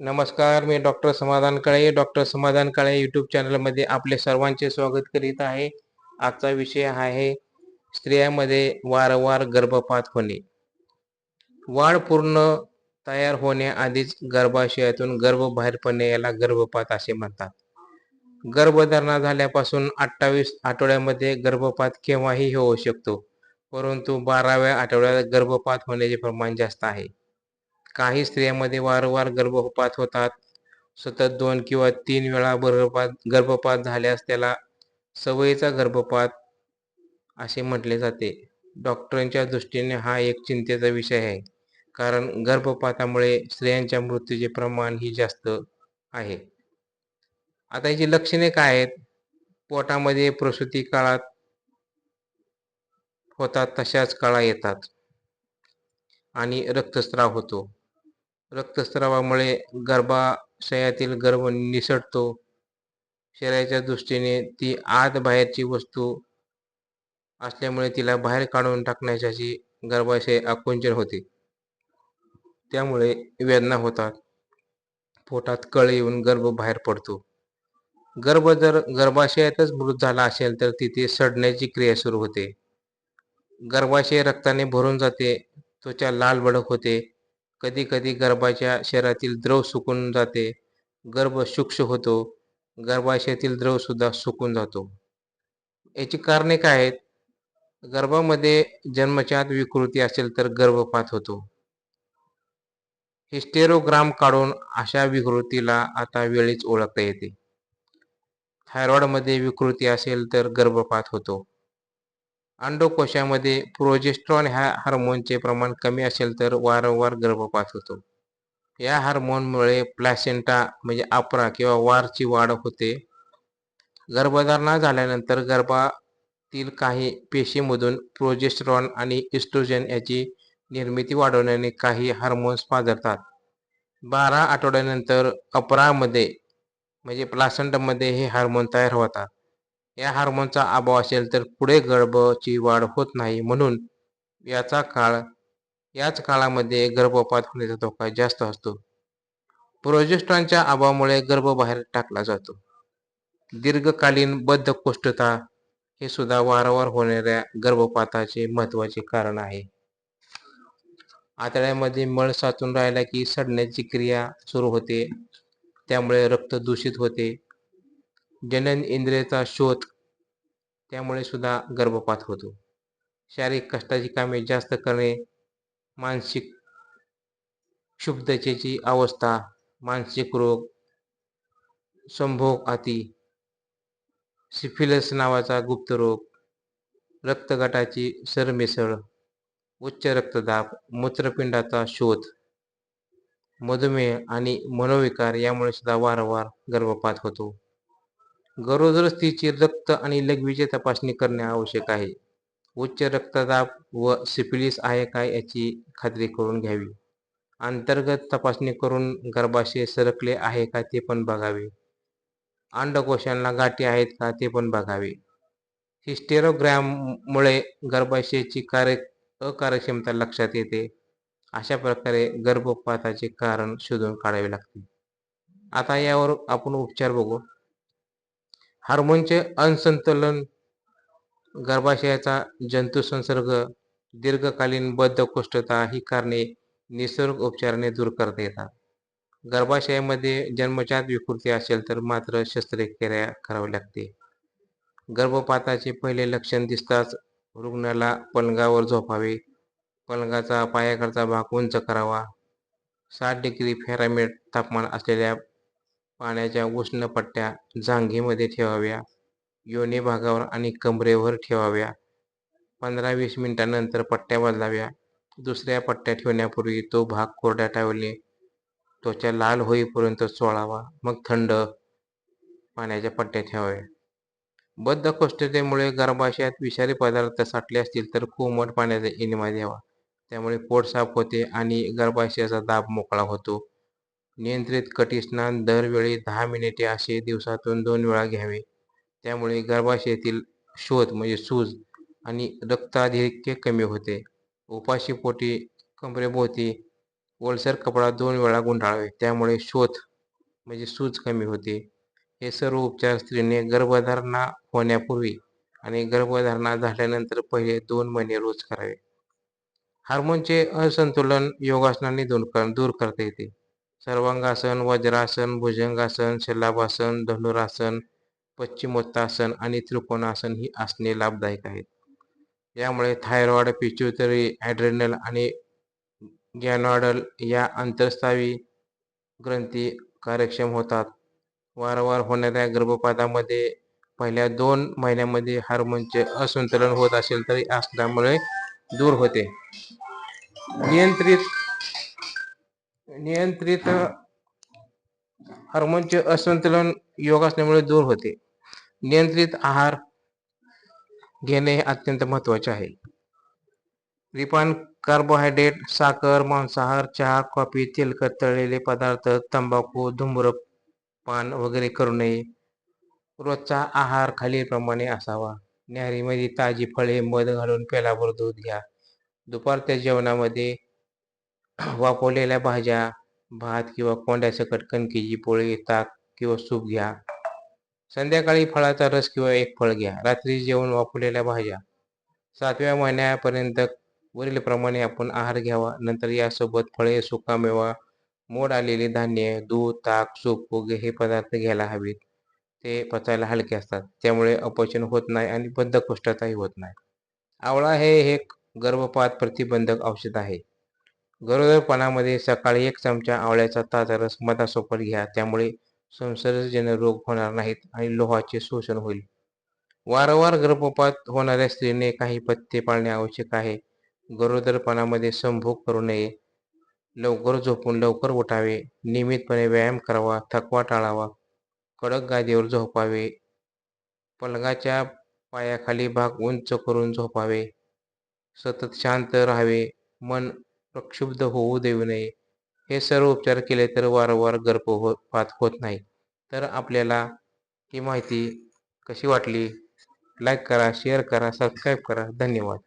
नमस्कार मी डॉक्टर समाधान काळे. डॉक्टर समाधान काळे यूट्यूब चॅनलमध्ये आपले सर्वांचे स्वागत करीत आहे. आजचा विषय आहे स्त्रियांमध्ये वारंवार गर्भपात होणे. वाढ पूर्ण तयार होण्याआधीच गर्भाशयातून गर्भ बाहेर पडणे याला गर्भपात असे म्हणतात. गर्भधारणा झाल्यापासून अठ्ठावीस आठवड्यामध्ये गर्भपात केव्हाही होऊ शकतो. परंतु बाराव्या आठवड्यात गर्भपात होण्याचे प्रमाण जास्त आहे. काही स्त्रियांमध्ये वारंवार गर्भपात होतात. सतत दोन किंवा तीन वेळा गर्भपात गर्भपात झाल्यास त्याला सवयीचा गर्भपात असे म्हटले जाते. डॉक्टरांच्या दृष्टीने हा एक चिंतेचा विषय आहे. कारण गर्भपातामुळे स्त्रियांच्या मृत्यूचे प्रमाण ही जास्त आहे. आता याची लक्षणे काय आहेत? पोटामध्ये प्रसूती काळात होतात तशाच काळा येतात. आणि रक्तस्राव होतो. रक्तस्रावामुळे गर्भाशयातील गर्भ निसटतो. शरीराच्या दृष्टीने ती आत बाहेरची वस्तू असल्यामुळे तिला बाहेर काढून टाकण्याची गर्भाशय आकुंचन होते. त्यामुळे वेदना होतात. पोटात कळ येऊन गर्भ बाहेर पडतो. गर्भ जर गर्भाशयातच मृत झाला असेल तर तिथे सडण्याची क्रिया सुरू होते. गर्भाशय रक्ताने भरून जाते. त्वचा लाल भडक होते. कधी कधी गर्भाच्या शरीरातील द्रव सुकून जाते. गर्भ सूक्ष्म होतो. गर्भाशयातील द्रव सुद्धा सुकून जातो. याची कारणे काय आहेत? गर्भामध्ये जन्मजात विकृती असेल तर गर्भपात होतो. हिस्टेरोग्राम काढून अशा विकृतीला आता वेळीच ओळखता येते. थायरॉइडमध्ये विकृती असेल तर गर्भपात होतो. अंडकोशामध्ये प्रोजेस्ट्रॉन ह्या हार्मोनचे प्रमाण कमी असेल तर वारंवार गर्भपात होतो. या हार्मोनमुळे प्लॅसेंटा म्हणजे अपरा किंवा वारची वाढ होते. गर्भधारणा झाल्यानंतर गर्भातील काही पेशीमधून प्रोजेस्ट्रॉन आणि इस्ट्रोजन याची निर्मिती वाढवण्याने काही हार्मोन्स पाजरतात. बारा आठवड्यानंतर अपरामध्ये म्हणजे प्लासंटमध्ये हे हार्मोन तयार होतात. या हार्मोनचा अभाव असेल तर पुढे गर्भची वाढ होत नाही म्हणून याचा काळ याच काळामध्ये गर्भपात होण्याचा धोका जास्त असतो. प्रोजेस्ट्रॉनच्या अभावामुळे गर्भ बाहेर टाकला जातो. दीर्घकालीन बद्धकोष्ठता हे सुद्धा वारंवार होणाऱ्या गर्भपाताचे महत्त्वाचे कारण आहे. आतड्यामध्ये मळ साचून राहिला की सडण्याची क्रिया सुरू होते. त्यामुळे रक्त दूषित होते. जनन इंद्रियाचा शोध त्यामुळे सुद्धा गर्भपात होतो. शारीरिक कष्टाची कामे जास्त करणे मानसिक क्षुब्धतेची अवस्था मानसिक रोग संभोग अती सिफिलस नावाचा गुप्त रोग रक्तगटाची सरमिसळ उच्च रक्तदाब मूत्रपिंडाचा शोध मधुमेह आणि मनोविकार यामुळे सुद्धा वारंवार गर्भपात होतो. गरोदरच तिची रक्त आणि लघवीची तपासणी करणे आवश्यक आहे. उच्च रक्तदाब व सिफिलिस आहे का याची खात्री करून घ्यावी. अंतर्गत तपासणी करून गर्भाशय सरकले आहे का ते पण बघावे. अंडकोशांना गाठी आहेत का ते पण बघावे. हिस्टेरोग्रॅममुळे गर्भाशयाची कार्य अकार्यक्षमता लक्षात येते. अशा प्रकारे गर्भपाताचे कारण शोधून काढावे लागते. आता यावर आपण उपचार बघू. हार्मोनचे असंतुलन गर्भाशयाचा जंतू संसर्ग दीर्घकालीन बद्धकोष्ठता ही कारणे निसर्ग उपचाराने दूर करता येतात. गर्भाशयामध्ये जन्मजात विकृती असेल तर मात्र शस्त्रक्रिया करावी लागते. गर्भपाताचे पहिले लक्षण दिसताच रुग्णाला पलंगावर झोपावे पलंगाचा पायाकडचा भाग उंच करावा. साठ डिग्री फॅरामेट तापमान असलेल्या पाण्याच्या उष्ण पट्ट्या जांघेमध्ये ठेवाव्या. योनी भागावर आणि कमरेवर ठेवाव्या. पंधरा वीस मिनिटांनंतर पट्ट्या बदलाव्या. दुसऱ्या पट्ट्या ठेवण्यापूर्वी तो भाग कोरड्या टावले त्वचा लाल होईपर्यंत चोळावा मग थंड पाण्याच्या पट्ट्या ठेवाव्या. बद्धकोष्ठतेमुळे गर्भाशयात विषारी पदार्थ साठले असतील तर कोमट पाण्याचा इनिमा द्यावा. त्यामुळे पोट साफ होते आणि गर्भाशयाचा दाब मोकळा होतो. नियंत्रित कटिस्नान दरवेळी दहा मिनिटे असे दिवसातून दोन वेळा घ्यावे. त्यामुळे गर्भाशयातील शोध म्हणजे सूज आणि रक्ताधिक्य कमी होते. उपाशी पोटी कमरेभोवती ओलसर कपडा दोन वेळा गुंडाळावे. त्यामुळे शोध म्हणजे सूज कमी होते. हे सर्व उपचार स्त्रीने गर्भधारणा होण्यापूर्वी आणि गर्भधारणा झाल्यानंतर पहिले दोन महिने रोज करावे. हार्मोनचे असंतुलन योगासनाने दूर कर दूर करता येते. सर्वांगासन वज्रासन भुजंगासन शलाभासन धनुरासन पश्चिमोत्तासन आणि त्रिकोणासन ही आसने लाभदायक आहेत. यामुळे थायरॉइड पिच्युटरी ॲड्रेनल आणि गॅनॉडल या अंतरस्थावी ग्रंथी कार्यक्षम होतात. वारंवार होणाऱ्या गर्भपातामध्ये पहिल्या दोन महिन्यामध्ये हार्मोनचे असंतुलन होत असेल तरी आसनामुळे दूर होते. नियंत्रित नियंत्रित हार्मोनचे असंतुलन योगासनामुळे दूर होते. नियंत्रित आहार घेणे हे अत्यंत महत्त्वाचे आहे. रिफाईन कार्बोहायड्रेट साखर मांसाहार चहा कॉफी तेलकट तळलेले पदार्थ तंबाखू धूम्रपान वगैरे करू नये. रोजचा आहार खालीलप्रमाणे असावा. न्याहारीमध्ये ताजी फळे मध घालून पेलाभर दूध घ्या. दुपारच्या जेवणामध्ये वाफवलेल्या भाज्या भात किंवा कोंड्यासकट कणकेची पोळी ताक किंवा सूप घ्या. संध्याकाळी फळाचा रस किंवा एक फळ घ्या. रात्री जेवण वापरलेल्या भाज्या. सातव्या महिन्यापर्यंत वरीलप्रमाणे आपण आहार घ्यावा. नंतर यासोबत फळे सुकामेवा मोड आलेले धान्य दूध ताक सूप वगैरे हे पदार्थ घ्यायला हवेत. ते पचायला हलके असतात. त्यामुळे अपचन होत नाही आणि बद्धकोष्ठताही होत नाही. आवळा हे एक गर्भपात प्रतिबंधक औषध आहे. गरोदरपणामध्ये सकाळी एक चमचा आवळ्याचा ताजा रस मधासोबत घ्या. त्यामुळे संसर्गजन्य रोग होणार नाहीत आणि लोहाचे शोषण होईल. वारंवार गर्भपात होणाऱ्या स्त्रीने काही पत्ते पाळणे आवश्यक आहे. गरोदरपणामध्ये संभोग करू नये. लवकर झोपून लवकर उठावे. नियमितपणे व्यायाम करावा. थकवा टाळावा. कडक गादीवर झोपावे. पलंगाच्या पायाखाली भाग उंच करून झोपावे. सतत शांत राहावे. मन प्रक्षुब्ध होऊ देऊ नये. हे सर्व उपचार केले तर वारंवार गर्भपात हो, होत नाही. तर आपल्याला ही माहिती कशी वाटली? लाईक करा शेअर करा सबस्क्राईब करा. धन्यवाद.